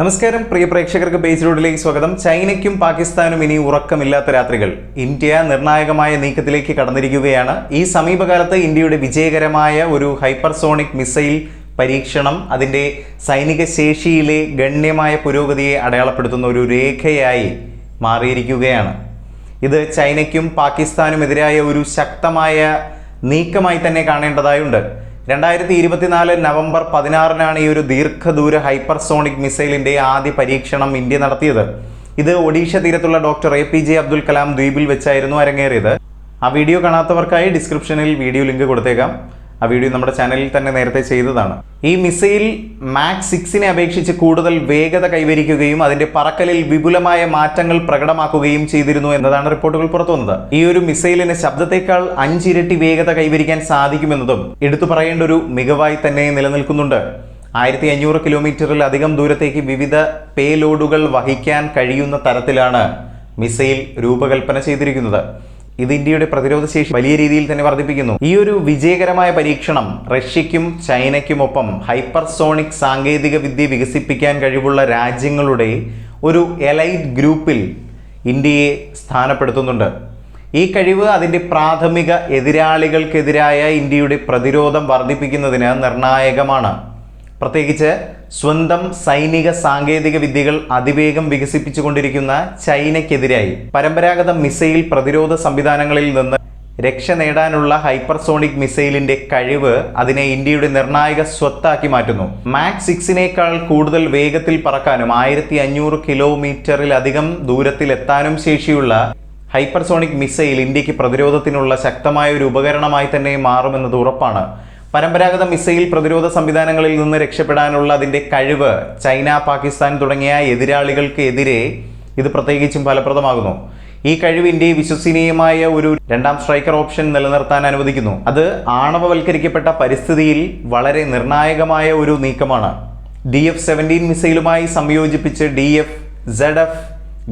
നമസ്കാരം പ്രിയ പ്രേക്ഷകർക്ക് ബേസ് റോഡിലേക്ക് സ്വാഗതം. ചൈനയ്ക്കും പാകിസ്ഥാനും ഇനി ഉറക്കമില്ലാത്ത രാത്രികൾ. ഇന്ത്യ നിർണായകമായ നീക്കത്തിലേക്ക് കടന്നിരിക്കുകയാണ്. ഈ സമീപകാലത്ത് ഇന്ത്യയുടെ വിജയകരമായ ഒരു ഹൈപ്പർസോണിക് മിസൈൽ പരീക്ഷണം അതിന്റെ സൈനിക ശേഷിയിലെ ഗണ്യമായ പുരോഗതിയെ അടയാളപ്പെടുത്തുന്ന ഒരു രേഖയായി മാറിയിരിക്കുകയാണ്. ഇത് ചൈനയ്ക്കും പാകിസ്ഥാനും പാകിസ്ഥാനുമെതിരായ ഒരു ശക്തമായ നീക്കമായി തന്നെ കാണേണ്ടതായുണ്ട്. രണ്ടായിരത്തി ഇരുപത്തിനാല് നവംബർ പതിനാറിനാണ് ഈ ഒരു ദീർഘദൂര ഹൈപ്പർസോണിക് മിസൈലിന്റെ ആദ്യ പരീക്ഷണം ഇന്ത്യ നടത്തിയത്. ഇത് ഒഡീഷ തീരത്തുള്ള doctor A P J Abdul Kalam ദ്വീപിൽ വെച്ചായിരുന്നു അരങ്ങേറിയത്. ആ വീഡിയോ കാണാത്തവർക്കായി ഡിസ്ക്രിപ്ഷനിൽ വീഡിയോ ലിങ്ക് കൊടുത്തേക്കാം. ആ വീഡിയോ നമ്മുടെ ചാനലിൽ തന്നെ നേരത്തെ ചെയ്തതാണ്. ഈ മിസൈൽ മാക്സ് സിക്സിനെ അപേക്ഷിച്ച് കൂടുതൽ വേഗത കൈവരിക്കുകയും അതിന്റെ പറക്കലിൽ വിപുലമായ മാറ്റങ്ങൾ പ്രകടമാക്കുകയും ചെയ്തിരുന്നു എന്നതാണ് റിപ്പോർട്ടുകൾ പുറത്തുവന്നത്. ഈ ഒരു മിസൈലിന് ശബ്ദത്തെക്കാൾ അഞ്ചിരട്ടി വേഗത കൈവരിക്കാൻ സാധിക്കുമെന്നതും എടുത്തു പറയേണ്ട ഒരു മികവായി തന്നെ നിലനിൽക്കുന്നുണ്ട്. ആയിരത്തി അഞ്ഞൂറ് കിലോമീറ്ററിലധികം ദൂരത്തേക്ക് വിവിധ പേലോഡുകൾ വഹിക്കാൻ കഴിയുന്ന തരത്തിലാണ് മിസൈൽ രൂപകൽപ്പന ചെയ്തിരിക്കുന്നത്. ഇത് ഇന്ത്യയുടെ പ്രതിരോധ ശേഷി വലിയ രീതിയിൽ തന്നെ വർദ്ധിപ്പിക്കുന്നു. ഈ ഒരു വിജയകരമായ പരീക്ഷണം റഷ്യയ്ക്കും ചൈനയ്ക്കുമൊപ്പം ഹൈപ്പർസോണിക് സാങ്കേതിക വിദ്യ വികസിപ്പിക്കാൻ കഴിവുള്ള രാജ്യങ്ങളുടെ ഒരു എലൈറ്റ് ഗ്രൂപ്പിൽ ഇന്ത്യയെ സ്ഥാനപ്പെടുത്തുന്നുണ്ട്. ഈ കഴിവ് അതിന്റെ പ്രാഥമിക എതിരാളികൾക്കെതിരായ ഇന്ത്യയുടെ പ്രതിരോധം വർദ്ധിപ്പിക്കുന്നതിന് നിർണായകമാണ്. പ്രത്യേകിച്ച് സ്വന്തം സൈനിക സാങ്കേതിക വിദ്യകൾ അതിവേഗം വികസിപ്പിച്ചുകൊണ്ടിരിക്കുന്ന ചൈനയ്ക്കെതിരായി പരമ്പരാഗത മിസൈൽ പ്രതിരോധ സംവിധാനങ്ങളിൽ നിന്ന് രക്ഷ നേടാനുള്ള ഹൈപ്പർസോണിക് മിസൈലിന്റെ കഴിവ് അതിനെ ഇന്ത്യയുടെ നിർണായക സ്വത്താക്കി മാറ്റുന്നു. മാക് സിക്സിനേക്കാൾ കൂടുതൽ വേഗത്തിൽ പറക്കാനും ആയിരത്തി അഞ്ഞൂറ് കിലോമീറ്ററിലധികം ദൂരത്തിൽ എത്താനും ശേഷിയുള്ള ഹൈപ്പർസോണിക് മിസൈൽ ഇന്ത്യയ്ക്ക് പ്രതിരോധത്തിനുള്ള ശക്തമായ ഒരു ഉപകരണമായി തന്നെ മാറുമെന്നത് ഉറപ്പാണ്. പരമ്പരാഗത മിസൈൽ പ്രതിരോധ സംവിധാനങ്ങളിൽ നിന്ന് രക്ഷപ്പെടാനുള്ള അതിന്റെ കഴിവ് ചൈന പാകിസ്ഥാൻ തുടങ്ങിയ എതിരാളികൾക്കെതിരെ ഇത് പ്രത്യേകിച്ചും ഫലപ്രദമാകുന്നു. ഈ കഴിവ് ഇന്ത്യയെ വിശ്വസനീയമായ ഒരു രണ്ടാം സ്ട്രൈക്കർ ഓപ്ഷൻ നിലനിർത്താൻ അനുവദിക്കുന്നു. അത് ആണവവൽക്കരിക്കപ്പെട്ട പരിസ്ഥിതിയിൽ വളരെ നിർണായകമായ ഒരു നീക്കമാണ്. ഡി എഫ് സെവന്റീൻ മിസൈലുമായി സംയോജിപ്പിച്ച് D F Z F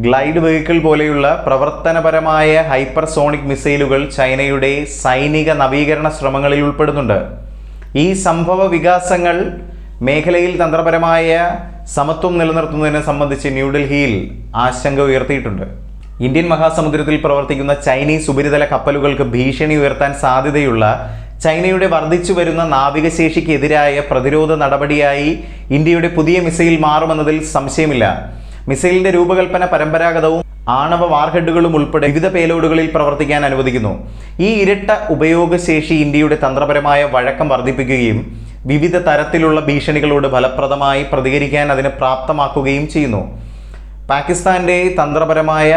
glide vehicle പോലെയുള്ള പ്രവർത്തനപരമായ ഹൈപ്പർസോണിക് മിസൈലുകൾ ചൈനയുടെ സൈനിക നവീകരണ ശ്രമങ്ങളിൽ ഉൾപ്പെടുന്നുണ്ട്. ഈ സംഭവ വികാസങ്ങൾ മേഖലയിൽ തന്ത്രപരമായ സമത്വം നിലനിർത്തുന്നതിനെ സംബന്ധിച്ച് ന്യൂഡൽഹിയിൽ ആശങ്ക ഉയർത്തിയിട്ടുണ്ട്. ഇന്ത്യൻ മഹാസമുദ്രത്തിൽ പ്രവർത്തിക്കുന്ന ചൈനീസ് ഉപരിതല കപ്പലുകൾക്ക് ഭീഷണി ഉയർത്താൻ സാധ്യതയുള്ള ചൈനയുടെ വർദ്ധിച്ചു വരുന്ന നാവികശേഷിക്കെതിരായ പ്രതിരോധ നടപടിയായി ഇന്ത്യയുടെ പുതിയ മിസൈൽ മാറുമെന്നതിൽ സംശയമില്ല. മിസൈലിന്റെ രൂപകൽപ്പന പരമ്പരാഗതവും ആണവ വാർഹെഡുകളും ഉൾപ്പെടെ വിവിധ പേലോഡുകളിൽ പ്രവർത്തിക്കാൻ അനുവദിക്കുന്നു. ഈ ഇരട്ട ഉപയോഗശേഷി ഇന്ത്യയുടെ തന്ത്രപരമായ വഴക്കം വർദ്ധിപ്പിക്കുകയും വിവിധ തരത്തിലുള്ള ഭീഷണികളോട് ഫലപ്രദമായി പ്രതികരിക്കാൻ അതിനെ പ്രാപ്തമാക്കുകയും ചെയ്യുന്നു. പാകിസ്ഥാന്റെ തന്ത്രപരമായ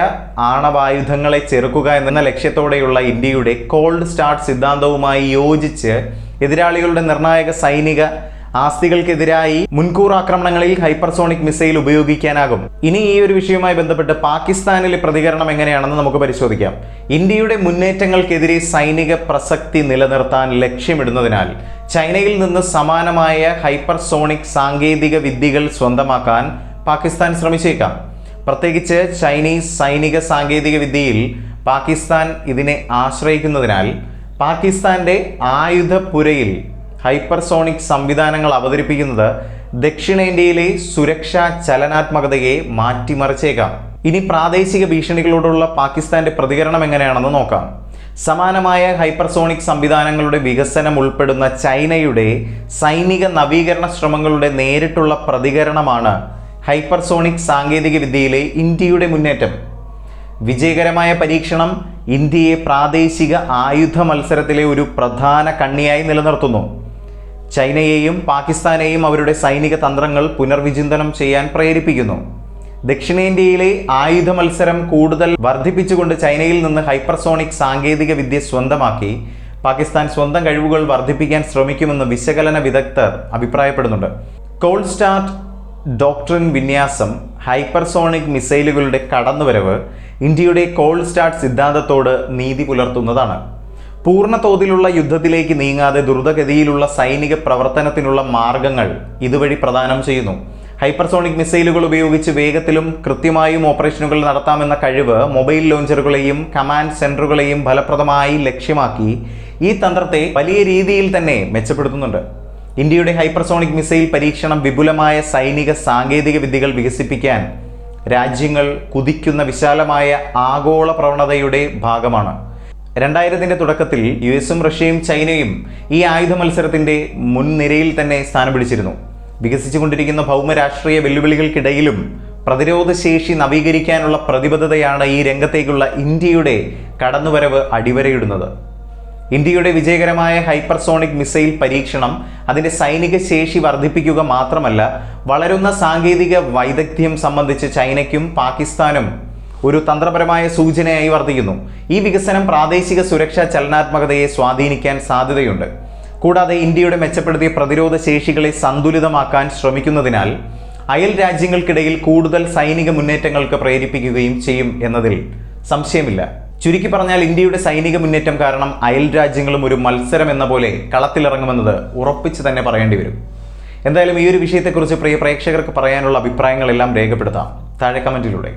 ആണവായുധങ്ങളെ ചെറുക്കുക എന്ന ലക്ഷ്യത്തോടെയുള്ള ഇന്ത്യയുടെ കോൾഡ് സ്റ്റാർട്ട് സിദ്ധാന്തവുമായി യോജിച്ച് എതിരാളികളുടെ നിർണായക സൈനിക ആസ്തികൾക്കെതിരായി മുൻകൂർ ആക്രമണങ്ങളിൽ ഹൈപ്പർസോണിക് മിസൈൽ ഉപയോഗിക്കാനാകും. ഇനി ഈ ഒരു വിഷയവുമായി ബന്ധപ്പെട്ട് പാകിസ്ഥാനിലെ പ്രതികരണം എങ്ങനെയാണെന്ന് നമുക്ക് പരിശോധിക്കാം. ഇന്ത്യയുടെ മുന്നേറ്റങ്ങൾക്കെതിരെ സൈനിക പ്രസക്തി നിലനിർത്താൻ ലക്ഷ്യമിടുന്നതിനാൽ ചൈനയിൽ നിന്ന് സമാനമായ ഹൈപ്പർസോണിക് സാങ്കേതിക വിദ്യകൾ സ്വന്തമാക്കാൻ പാകിസ്ഥാൻ ശ്രമിച്ചേക്കാം. പ്രത്യേകിച്ച് ചൈനീസ് സൈനിക സാങ്കേതിക വിദ്യയിൽ പാകിസ്ഥാൻ ഇതിനെ ആശ്രയിക്കുന്നതിനാൽ പാകിസ്ഥാന്റെ ആയുധപുരയിൽ ഹൈപ്പർസോണിക് സംവിധാനങ്ങൾ അവതരിപ്പിക്കുന്നത് ദക്ഷിണേന്ത്യയിലെ സുരക്ഷാ ചലനാത്മകതയെ മാറ്റിമറിച്ചേക്കാം. ഇനി പ്രാദേശിക ഭീഷണികളോടുള്ള പാകിസ്ഥാന്റെ പ്രതികരണം എങ്ങനെയാണെന്ന് നോക്കാം. സമാനമായ ഹൈപ്പർസോണിക് സംവിധാനങ്ങളുടെ വികസനം ഉൾപ്പെടുന്ന ചൈനയുടെ സൈനിക നവീകരണ ശ്രമങ്ങളുടെ നേരിട്ടുള്ള പ്രതികരണമാണ് ഹൈപ്പർസോണിക് സാങ്കേതിക വിദ്യയിലെ ഇന്ത്യയുടെ മുന്നേറ്റം. വിജയകരമായ പരീക്ഷണം ഇന്ത്യയെ പ്രാദേശിക ആയുധ മത്സരത്തിലെ ഒരു പ്രധാന കണ്ണിയായി നിലനിർത്തുന്നു. ചൈനയെയും പാകിസ്ഥാനെയും അവരുടെ സൈനിക തന്ത്രങ്ങൾ പുനർവിചിന്തനം ചെയ്യാൻ പ്രേരിപ്പിക്കുന്നു. ദക്ഷിണേന്ത്യയിലെ ആയുധ മത്സരം കൂടുതൽ വർദ്ധിപ്പിച്ചുകൊണ്ട് ചൈനയിൽ നിന്ന് ഹൈപ്പർസോണിക് സാങ്കേതിക വിദ്യ സ്വന്തമാക്കി പാകിസ്ഥാൻ സ്വന്തം കഴിവുകൾ വർദ്ധിപ്പിക്കാൻ ശ്രമിക്കുമെന്ന് വിശകലന വിദഗ്ധർ അഭിപ്രായപ്പെടുന്നുണ്ട്. കോൾഡ് സ്റ്റാർട്ട് ഡോക്ട്രിൻ വിന്യാസം ഹൈപ്പർസോണിക് മിസൈലുകളുടെ കടന്നുവരവ് ഇന്ത്യയുടെ കോൾഡ് സ്റ്റാർട്ട് സിദ്ധാന്തത്തോട് നീതി പുലർത്തുന്നതാണ്. പൂർണ തോതിലുള്ള യുദ്ധത്തിലേക്ക് നീങ്ങാതെ ദ്രുതഗതിയിലുള്ള സൈനിക പ്രവർത്തനത്തിനുള്ള മാർഗങ്ങൾ ഇതുവഴി പ്രദാനം ചെയ്യുന്നു. ഹൈപ്പർസോണിക് മിസൈലുകൾ ഉപയോഗിച്ച് വേഗത്തിലും കൃത്യമായും ഓപ്പറേഷനുകൾ നടത്താമെന്ന കഴിവ് മൊബൈൽ ലോഞ്ചറുകളെയും കമാൻഡ് സെന്ററുകളെയും ഫലപ്രദമായി ലക്ഷ്യമാക്കി ഈ തന്ത്രത്തെ വലിയ രീതിയിൽ തന്നെ മെച്ചപ്പെടുത്തുന്നുണ്ട്. ഇന്ത്യയുടെ ഹൈപ്പർസോണിക് മിസൈൽ പരീക്ഷണം വിപുലമായ സൈനിക സാങ്കേതിക വിദ്യകൾ വികസിപ്പിക്കാൻ രാജ്യങ്ങൾ കുതിക്കുന്ന വിശാലമായ ആഗോള പ്രവണതയുടെ ഭാഗമാണ്. രണ്ടായിരത്തിന്റെ തുടക്കത്തിൽ യു എസും റഷ്യയും ചൈനയും ഈ ആയുധ മത്സരത്തിന്റെ മുൻനിരയിൽ തന്നെ സ്ഥാനം പിടിച്ചിരുന്നു. വികസിച്ചുകൊണ്ടിരിക്കുന്ന ഭൗമരാഷ്ട്രീയ വെല്ലുവിളികൾക്കിടയിലും പ്രതിരോധശേഷി നവീകരിക്കാനുള്ള പ്രതിബദ്ധതയാണ് ഈ രംഗത്തേക്കുള്ള ഇന്ത്യയുടെ കടന്നുവരവ് അടിവരയിടുന്നത്. ഇന്ത്യയുടെ വിജയകരമായ ഹൈപ്പർസോണിക് മിസൈൽ പരീക്ഷണം അതിന്റെ സൈനിക ശേഷി വർദ്ധിപ്പിക്കുക മാത്രമല്ല വളരുന്ന സാങ്കേതിക വൈദഗ്ധ്യം സംബന്ധിച്ച് ചൈനയ്ക്കും പാകിസ്ഥാനും ഒരു തന്ത്രപരമായ സൂചനയായി വർദ്ധിക്കുന്നു ഈ വികസനം പ്രാദേശിക സുരക്ഷാ ചലനാത്മകതയെ സ്വാധീനിക്കാൻ സാധ്യതയുണ്ട്. കൂടാതെ ഇന്ത്യയുടെ മെച്ചപ്പെടുത്തിയ പ്രതിരോധ ശേഷികളെ സന്തുലിതമാക്കാൻ ശ്രമിക്കുന്നതിനാൽ അയൽ രാജ്യങ്ങൾക്കിടയിൽ കൂടുതൽ സൈനിക മുന്നേറ്റങ്ങൾക്ക് പ്രേരിപ്പിക്കുകയും ചെയ്യും എന്നതിൽ സംശയമില്ല. ചുരുക്കി പറഞ്ഞാൽ ഇന്ത്യയുടെ സൈനിക മുന്നേറ്റം കാരണം അയൽ രാജ്യങ്ങളും ഒരു മത്സരം എന്ന പോലെ കളത്തിലിറങ്ങുമെന്നത് ഉറപ്പിച്ച് തന്നെ പറയേണ്ടി വരും. എന്തായാലും ഈ ഒരു വിഷയത്തെക്കുറിച്ച് പ്രിയ പ്രേക്ഷകർക്ക് പറയാനുള്ള അഭിപ്രായങ്ങളെല്ലാം രേഖപ്പെടുത്താം. താഴെ കമന്റിലൂടെ